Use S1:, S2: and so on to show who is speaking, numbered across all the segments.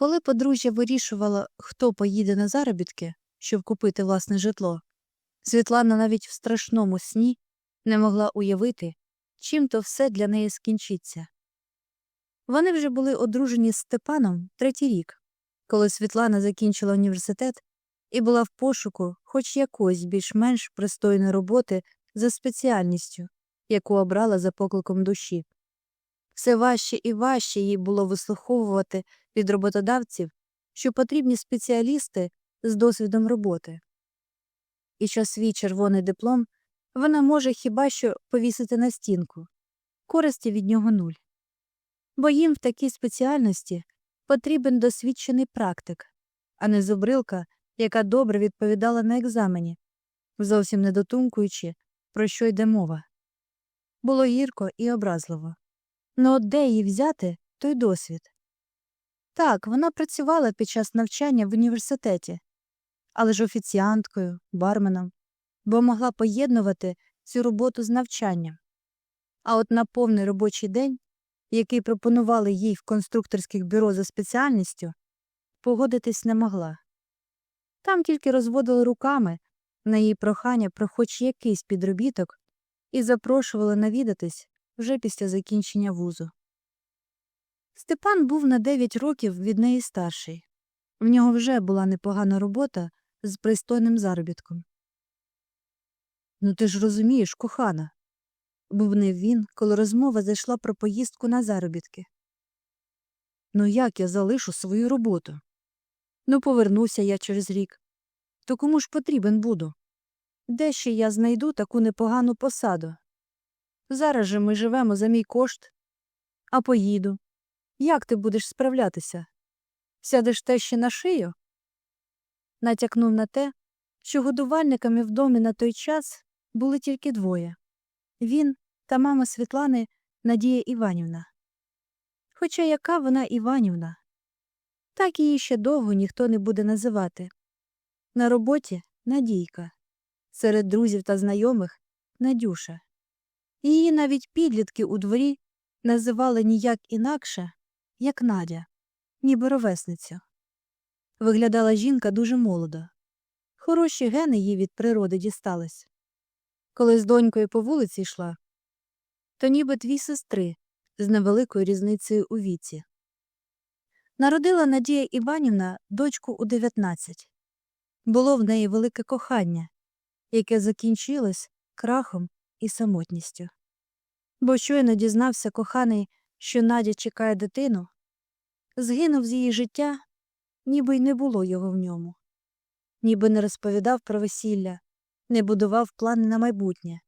S1: Коли подружжя вирішувало, хто поїде на заробітки, щоб купити власне житло, Світлана навіть в страшному сні не могла уявити, чим то все для неї скінчиться. Вони вже були одружені з Степаном третій рік, коли Світлана закінчила університет і була в пошуку хоч якоїсь більш-менш пристойної роботи за спеціальністю, яку обрала за покликом душі. Все важче і важче їй було вислуховувати від роботодавців, що потрібні спеціалісти з досвідом роботи. І що свій червоний диплом вона може хіба що повісити на стінку, користі від нього нуль. Бо їм в такій спеціальності потрібен досвідчений практик, а не зубрилка, яка добре відповідала на екзамені, зовсім не дотумкуючи, про що йде мова. Було гірко і образливо. Ну от де їй взяти той досвід? Так, вона працювала під час навчання в університеті, але ж офіціанткою, барменом, бо могла поєднувати цю роботу з навчанням. А от на повний робочий день, який пропонували їй в конструкторських бюро за спеціальністю, погодитись не могла. Там тільки розводили руками на її прохання про хоч якийсь підробіток і запрошували навідатись вже після закінчення вузу. Степан був на 9 років від неї старший. В нього вже була непогана робота з пристойним заробітком. Ну ти ж розумієш, кохана, бубнив він, коли розмова зайшла про поїздку на заробітки. Ну як я залишу свою роботу? Ну, повернуся я через рік. То кому ж потрібен буду? Де ще я знайду таку непогану посаду? Зараз же ми живемо за мій кошт, а поїду. Як ти будеш справлятися? Сядеш те ще на шию? Натякнув на те, що годувальниками в домі на той час були тільки двоє він та мама Світлани Надія Іванівна. Хоча яка вона Іванівна, так її ще довго ніхто не буде називати. На роботі Надійка, серед друзів та знайомих Надюша. Її навіть підлітки у дворі називали ніяк інакше, як Надя, ніби ровесницю. Виглядала жінка дуже молодо. Хороші гени їй від природи дістались. Коли з донькою по вулиці йшла, то ніби дві сестри з невеликою різницею у віці. Народила Надія Іванівна дочку у 19. Було в неї велике кохання, яке закінчилось крахом і самотністю. Бо щойно дізнався коханий, що Надя чекає дитину, згинув з її життя, ніби й не було його в ньому, ніби не розповідав про весілля, не будував плани на майбутнє.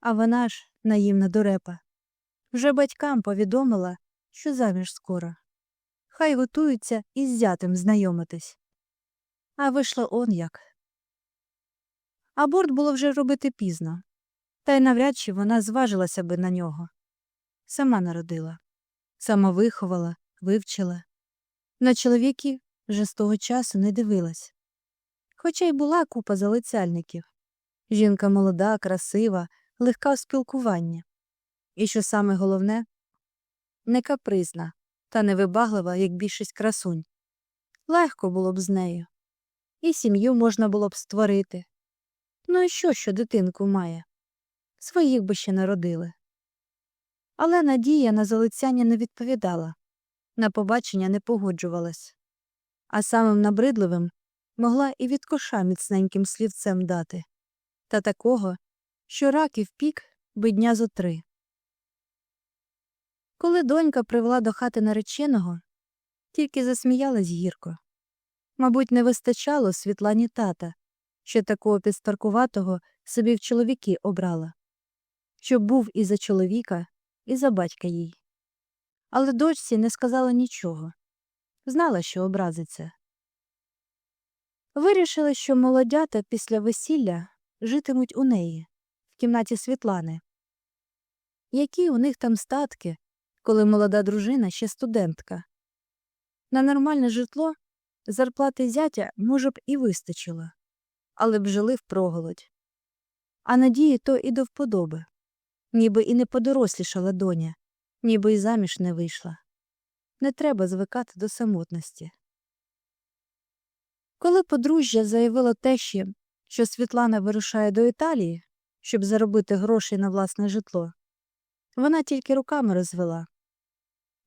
S1: А вона ж, наївна дурепа, вже батькам повідомила, що заміж скоро. Хай готуються із зятем знайомитись. А вийшло он як. Аборт було вже робити пізно, та й навряд чи вона зважилася би на нього. Сама народила, сама виховала, вивчила. На чоловіків вже з того часу не дивилась. Хоча й була купа залицяльників. Жінка молода, красива, легка в спілкуванні. І що саме головне, не капризна та невибаглива, як більшість красунь. Легко було б з нею. І сім'ю можна було б створити. Ну і що, що дитинку має? Своїх би ще народили. Але Надія на залицяння не відповідала, на побачення не погоджувалась, а самим набридливим могла і від коша міцненьким слівцем дати, та такого, що раків пік би дня зо три. Коли донька привела до хати нареченого, тільки засміялась гірко. Мабуть, не вистачало Світлані тата, що такого підстаркуватого собі в чоловіки обрала, щоб був і за чоловіка, і за батька їй. Але дочці не сказала нічого знала, що образиться. Вирішили, що молодята після весілля житимуть у неї, в кімнаті Світлани. Які у них там статки, коли молода дружина ще студентка? На нормальне житло зарплати зятя, може б, і вистачило, але б жили впроголодь. А надії то і до вподоби. Ніби і не подорослішала доня, ніби й заміж не вийшла. не треба звикати до самотності. Коли подружжя заявило тещі, що Світлана вирушає до Італії, щоб заробити гроші на власне житло, вона тільки руками розвела.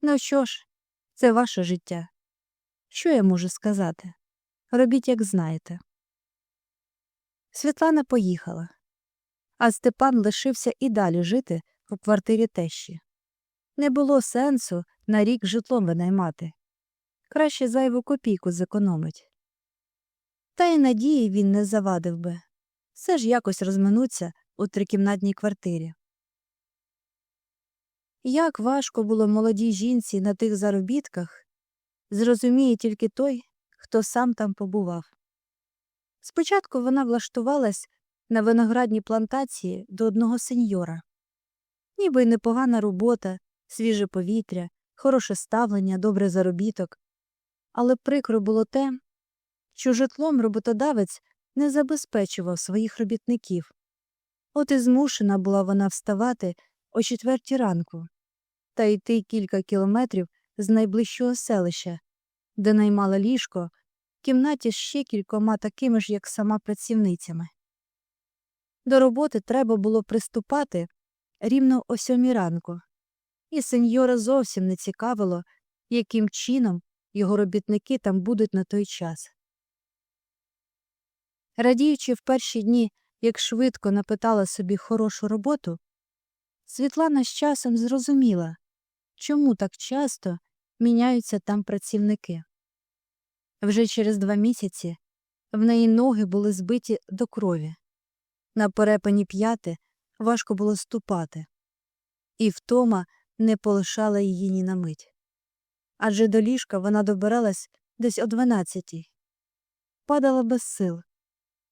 S1: Ну що ж, це ваше життя. Що я можу сказати? Робіть, як знаєте. Світлана поїхала, а Степан лишився і далі жити у квартирі тещі. Не було сенсу на рік житлом винаймати. Краще зайву копійку зекономить. Та й надії він не завадив би. Все ж якось розминуться у трикімнатній квартирі. Як важко було молодій жінці на тих заробітках, зрозуміє тільки той, хто сам там побував. Спочатку вона влаштувалась на виноградній плантації до одного сеньора. Ніби й непогана робота, свіже повітря, хороше ставлення, добрий заробіток. Але прикро було те, що житлом роботодавець не забезпечував своїх робітників. От і змушена була вона вставати о четвертій ранку та йти кілька кілометрів з найближчого селища, де наймала ліжко в кімнаті з ще кількома такими ж, як сама працівницями. До роботи треба було приступати рівно о сьомій ранку, і сеньора зовсім не цікавило, яким чином його робітники там будуть на той час. Радіючи в перші дні, як швидко напитала собі хорошу роботу, Світлана з часом зрозуміла, чому так часто міняються там працівники. Вже через два місяці в неї ноги були збиті до крові. На перепані п'яти важко було ступати, і втома не полишала її ні на мить. Адже до ліжка вона добиралась десь о дванадцятій, падала без сил,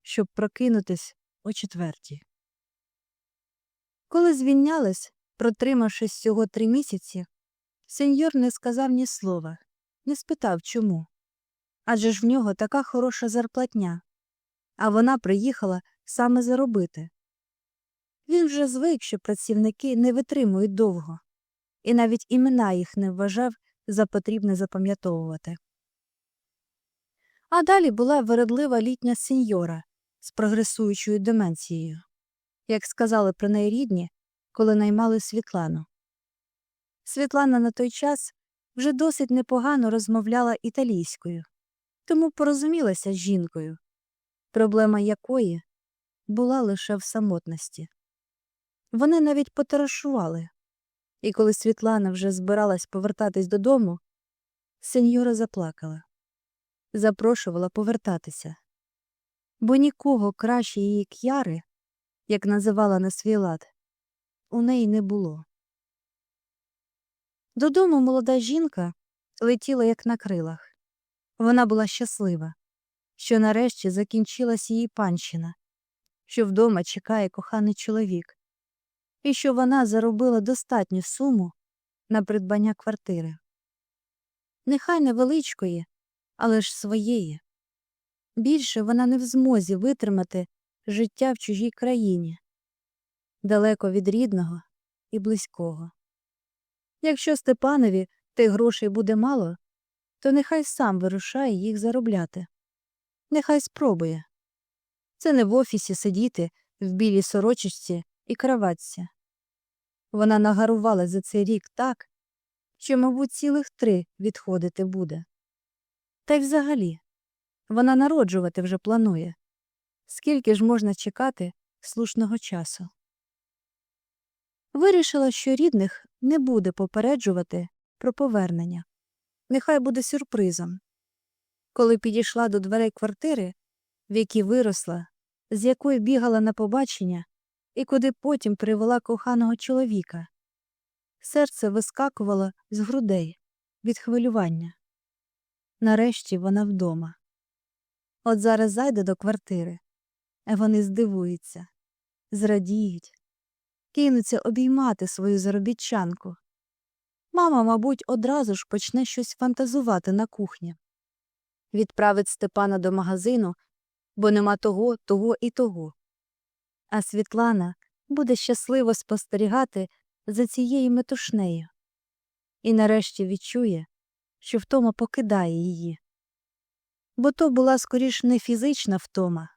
S1: щоб прокинутись о четвертій. Коли звільнялась, протримавшись всього три місяці, сеньор не сказав ні слова, не спитав чому. Адже ж в нього така хороша зарплатня, а вона приїхала саме заробити. Він вже звик, що працівники не витримують довго, і навіть імена їх не вважав за потрібне запам'ятовувати. А далі була вередлива літня сеньора з прогресуючою деменцією, як сказали про неї рідні, коли наймали Світлану. Світлана на той час вже досить непогано розмовляла італійською, тому порозумілася з жінкою, проблема якої була лише в самотності. Вони навіть потарашували, і коли Світлана вже збиралась повертатись додому, сеньора заплакала, запрошувала повертатися, бо нікого краще її к'яри, як називала на свій лад, у неї не було. Додому молода жінка летіла як на крилах. Вона була щаслива, що нарешті закінчилась її панщина, що вдома чекає коханий чоловік, і що вона заробила достатню суму на придбання квартири. Нехай невеличкої, але ж своєї. Більше вона не в змозі витримати життя в чужій країні, далеко від рідного і близького. Якщо Степанові тих грошей буде мало, то нехай сам вирушає їх заробляти. Нехай спробує. Це не в офісі сидіти в білій сорочечці і краватці. Вона нагарувала за цей рік так, що, мабуть, цілих три відходити буде. Та й взагалі, вона народжувати вже планує. Скільки ж можна чекати слушного часу? Вирішила, що рідних не буде попереджувати про повернення. Нехай буде сюрпризом. Коли підійшла до дверей квартири, в якій виросла, з якої бігала на побачення, і куди потім привела коханого чоловіка, серце вискакувало з грудей від хвилювання. Нарешті вона вдома. От зараз зайде до квартири, а вони здивуються, зрадіють, кинуться обіймати свою заробітчанку. Мама, мабуть, одразу ж почне щось фантазувати на кухні. Відправить Степана до магазину, бо нема того, того і того. А Світлана буде щасливо спостерігати за цією метушнею і нарешті відчує, що втома покидає її. Бо то була скоріш не фізична втома,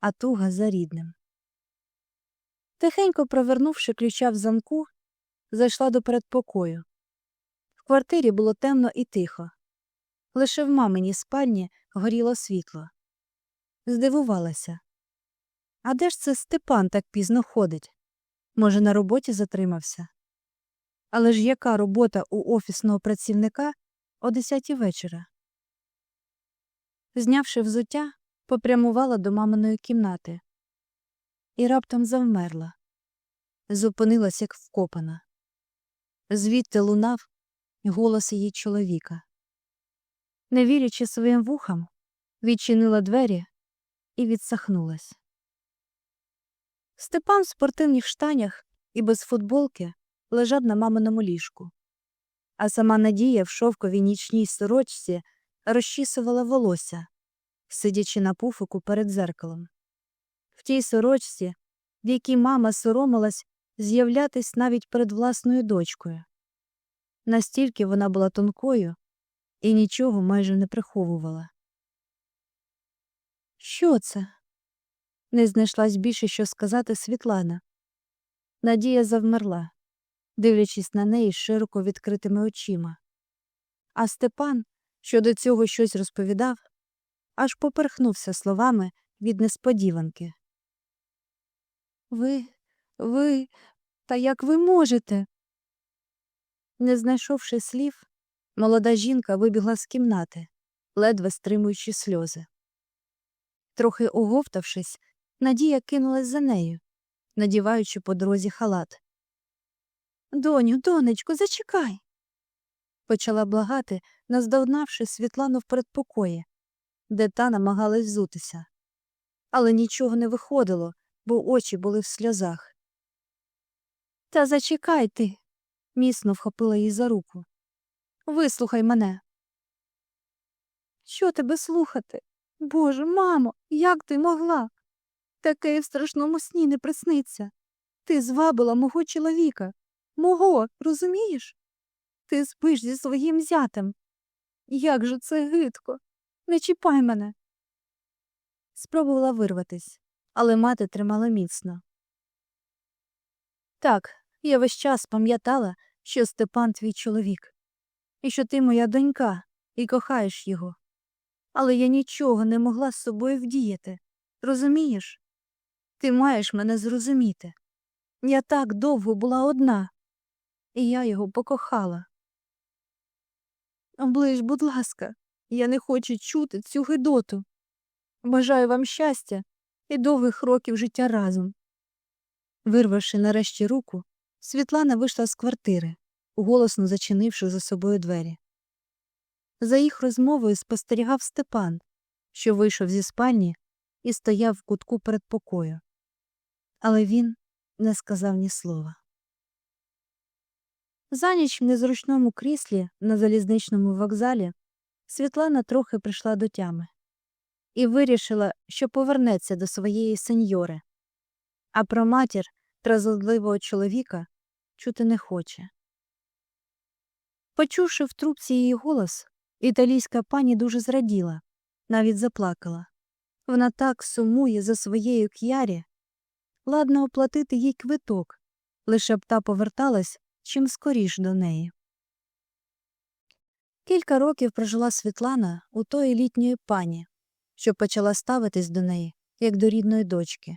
S1: а туга за рідним. Тихенько провернувши ключа в замку, зайшла до передпокою. В квартирі було темно і тихо. Лише в маминій спальні горіло світло. Здивувалася. А де ж це Степан так пізно ходить? Може, на роботі затримався? Але ж яка робота у офісного працівника о десятій вечора? Знявши взуття, попрямувала до маминої кімнати і раптом завмерла. Зупинилась, як вкопана. Звідти лунав голос її чоловіка. Не вірячи своїм вухам, відчинила двері і відсахнулась. Степан в спортивних штанях і без футболки лежав на маминому ліжку, а сама Надія в шовковій нічній сорочці розчісувала волосся, сидячи на пуфику перед зеркалом. В тій сорочці, в якій мама соромилась з'являтись навіть перед власною дочкою. Настільки вона була тонкою і нічого майже не приховувала. Що це? Не знайшлась більше, що сказати Світлана. Надія завмерла, дивлячись на неї широко відкритими очима. А Степан, що до цього щось розповідав, аж поперхнувся словами від несподіванки. Ви, ви, та як ви можете? Не знайшовши слів, молода жінка вибігла з кімнати, ледве стримуючи сльози. Трохи оговтавшись, Надія кинулась за нею, надіваючи по дорозі халат. Доню, донечко, зачекай. Почала благати, наздогнавши Світлану в передпокої, де та намагалась взутися. Але нічого не виходило, бо очі були в сльозах. Та зачекай ти, міцно вхопила її за руку. Вислухай мене. Що тебе слухати? Боже, мамо, як ти могла? Таке в страшному сні не присниться. Ти звабила мого чоловіка. Мого, розумієш? Ти спиш зі своїм зятем. Як же це гидко. Не чіпай мене. Спробувала вирватись, але мати тримала міцно. Так, я весь час пам'ятала, що Степан твій чоловік, і що ти моя донька, і кохаєш його. Але я нічого не могла з собою вдіяти. Розумієш? Ти маєш мене зрозуміти. Я так довго була одна, і я його покохала. Оближ, будь ласка, я не хочу чути цю гидоту. Бажаю вам щастя і довгих років життя разом. Вирвавши нарешті руку, Світлана вийшла з квартири, голосно зачинивши за собою двері. За їх розмовою спостерігав Степан, що вийшов зі спальні і стояв в кутку перед покою. Але він не сказав ні слова. За ніч в незручному кріслі на залізничному вокзалі Світлана трохи прийшла до тями і вирішила, що повернеться до своєї сеньори, а про матір тразодливого чоловіка чути не хоче. Почувши в трубці її голос, італійська пані дуже зраділа, навіть заплакала. Вона так сумує за своєю к'ярі, ладно оплатити їй квиток, лише б та поверталась чим скоріш до неї. Кілька років прожила Світлана у тої літньої пані, що почала ставитись до неї, як до рідної дочки.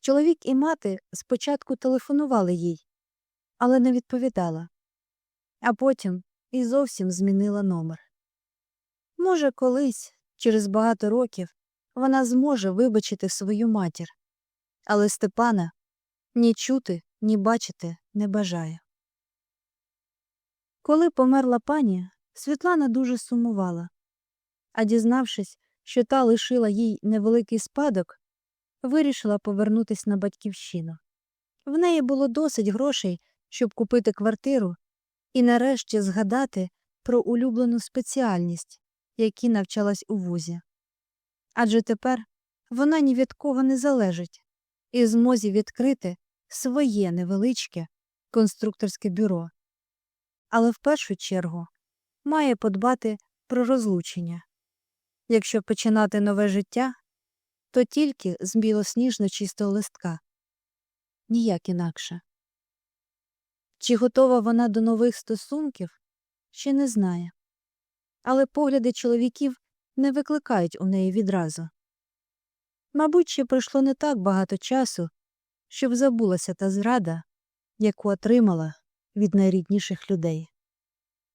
S1: Чоловік і мати спочатку телефонували їй, але не відповідала, а потім і зовсім змінила номер. Може, колись, через багато років, вона зможе вибачити свою матір, але Степана ні чути, ні бачити не бажає. Коли померла пані, Світлана дуже сумувала, а дізнавшись, що та лишила їй невеликий спадок, вирішила повернутися на батьківщину. В неї було досить грошей, щоб купити квартиру і нарешті згадати про улюблену спеціальність, якій навчалась у вузі. Адже тепер вона ні від кого не залежить і змозі відкрити своє невеличке конструкторське бюро. Але в першу чергу має подбати про розлучення. Якщо починати нове життя, то тільки з білосніжно чистого листка. Ніяк інакше. Чи готова вона до нових стосунків, ще не знає. Але погляди чоловіків не викликають у неї відразу. Мабуть, ще пройшло не так багато часу, щоб забулася та зрада, яку отримала від найрідніших людей.